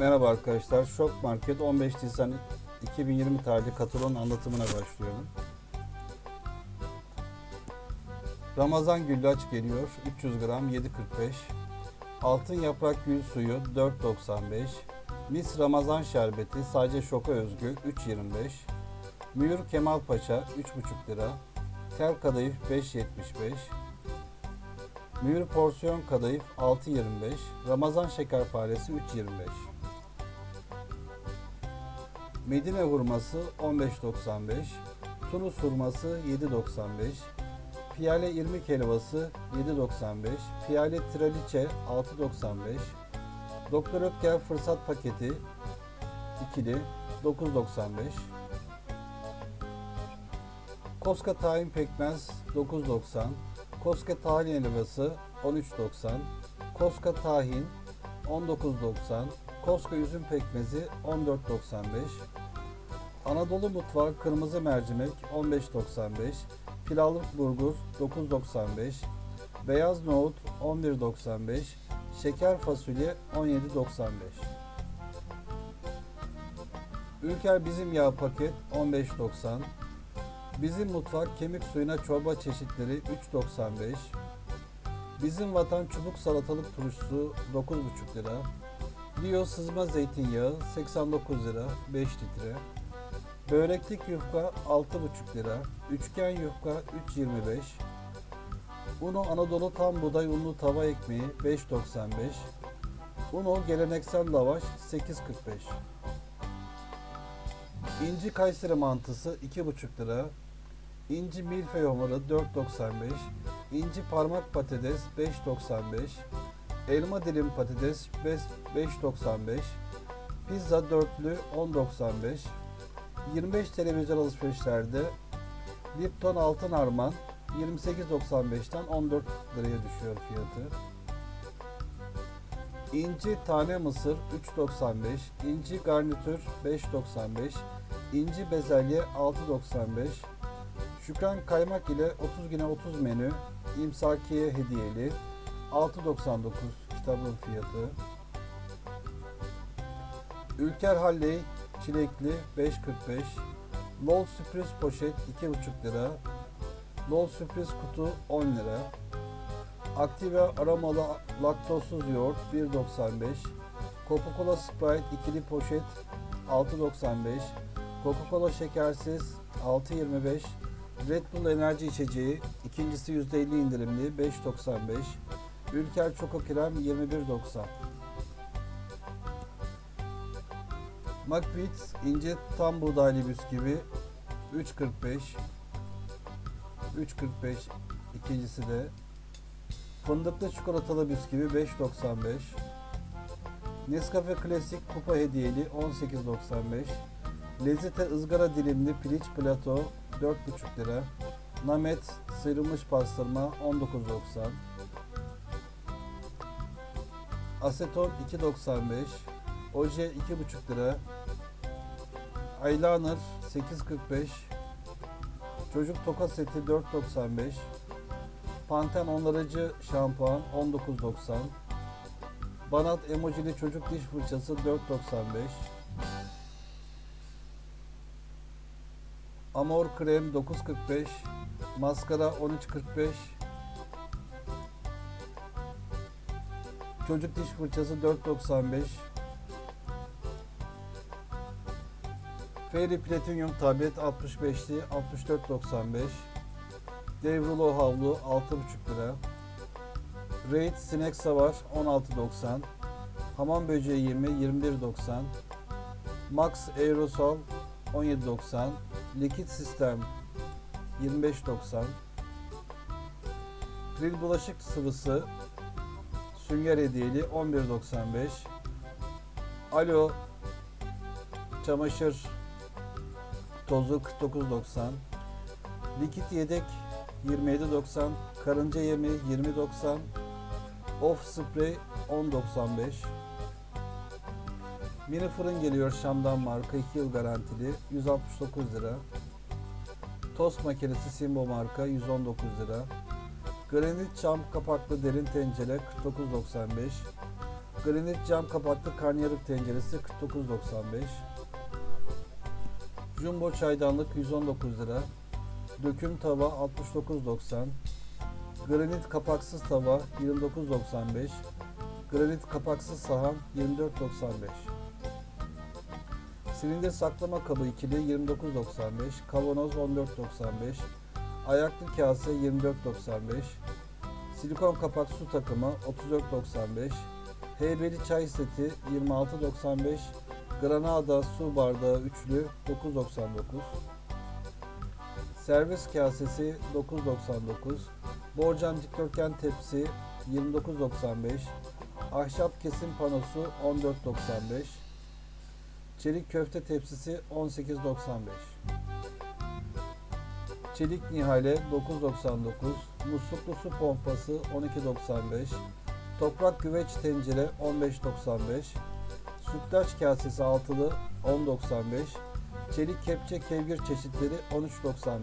Merhaba arkadaşlar. Şok Market 15 Nisan 2020 tarihli katalon anlatımına başlıyorum. Ramazan güllaç geliyor. 300 gram 7.45. Altın yaprak gül suyu 4.95. Mis Ramazan şerbeti sadece şoka özgü 3.25. Mühür Kemal Paşa 3.5 lira. Tel kadayıf 5.75. Mühür porsiyon kadayıf 6.25. Ramazan şekerparesi 3.25. Medine hurması 15.95, Tunus hurması 7.95, Piyale irmik helvası 7.95, Piyale traliçe 6.95, Doktor Ötker fırsat paketi ikili 9.95, Koska tahin pekmez 9.90, Koska tahin helvası 13.90, Koska tahin 19.90, Koska üzüm pekmezi 14.95, Anadolu mutfağı kırmızı mercimek 15.95, pilavlık bulgur 9.95, beyaz nohut 11.95, şeker fasulye 17.95. Ülker bizim yağ paket 15.90, bizim mutfak kemik suyuna çorba çeşitleri 3.95, bizim vatan çubuk salatalık turşusu 9.5 lira, Bio sızma zeytinyağı 89 lira 5 litre. Böreklik yufka 6,5 lira. Üçgen yufka 3.25. Uno Anadolu tam buğday unlu tava ekmeği 5.95. Uno geleneksel lavaş 8.45. İnci Kayseri mantısı 2,5 lira. İnci milföy hamuru 4.95. İnci parmak patates 5.95. Elma dilim patates 5.95. Pizza dörtlü 10.95. 25 televizyon alışverişlerde Lipton Altın Arman 28.95'ten 14 liraya düşüyor fiyatı. İnci tane mısır 3.95, inci garnitür 5.95, inci bezelye 6.95, Şükran kaymak ile 30 güne 30 menü imsakiye hediyeli 6.99 kitabın fiyatı. Ülker Halley çilekli 5.45. Lol sürpriz poşet 2.5 lira. Lol sürpriz kutu 10 lira. Aktive aromalı laktozsuz yoğurt 1.95. Coca-Cola Sprite ikili poşet 6.95. Coca-Cola şekersiz 6.25. Red Bull enerji içeceği ikincisi %50 indirimli 5.95. Ülker Çoko Krem 21.90. McFit ince tam buğdaylı bisküvi 3.45 3.45 ikincisi de fındıklı çikolatalı bisküvi 5.95 Nescafe Klasik kupa hediyeli 18.95 Lezzete ızgara dilimli piliç plato 4.5 lira Namet sıyrılmış pastırma 19.90 Aseton 2.95 Oje 2,5 lira. Eyeliner 8.45. Çocuk toka seti 4.95. Panten onarıcı şampuan 19.90. Banat emojili çocuk diş fırçası 4.95. Amor krem 9.45. Maskara 13.45. Çocuk diş fırçası 4.95. Fairy Platinum tablet 65'li 64.95 Devrulo havlu 6.5 lira. Raid sinek savar 16.90 Hamam böceği 20 21.90 Max aerosol 17.90 Likit sistem 25.90 Grill bulaşık sıvısı sünger hediyeli 11.95 Alo çamaşır tozu 49.90 likit yedek 27.90 karınca yemi 20.90 off sprey 10.95 mini fırın geliyor Şam'dan marka 2 yıl garantili 169 lira. Tost makinesi Simbo marka 119 lira. Granit çam kapaklı derin tencere 49.95 Granit cam kapaklı karnıyarık tenceresi 49.95 Jumbo çaydanlık 119 lira. Döküm tava 69.90 Granit kapaksız tava 29.95 Granit kapaksız sahan 24.95 Silindir saklama kabı ikili 29.95 Kavanoz 14.95 Ayaklı kase 24.95 Silikon kapak su takımı 34.95 Heybeli çay seti 26.95 Granada su bardağı üçlü 9.99 Servis kasesi 9.99 Borcam dikdörtgen tepsi 29.95 Ahşap kesim panosu 14.95 Çelik köfte tepsisi 18.95 Çelik nihale 9.99 Musluklu su pompası 12.95 Toprak güveç tencere 15.95 Sütlaç kasesi altılı 10.95 Çelik kepçe kevgir çeşitleri 13.95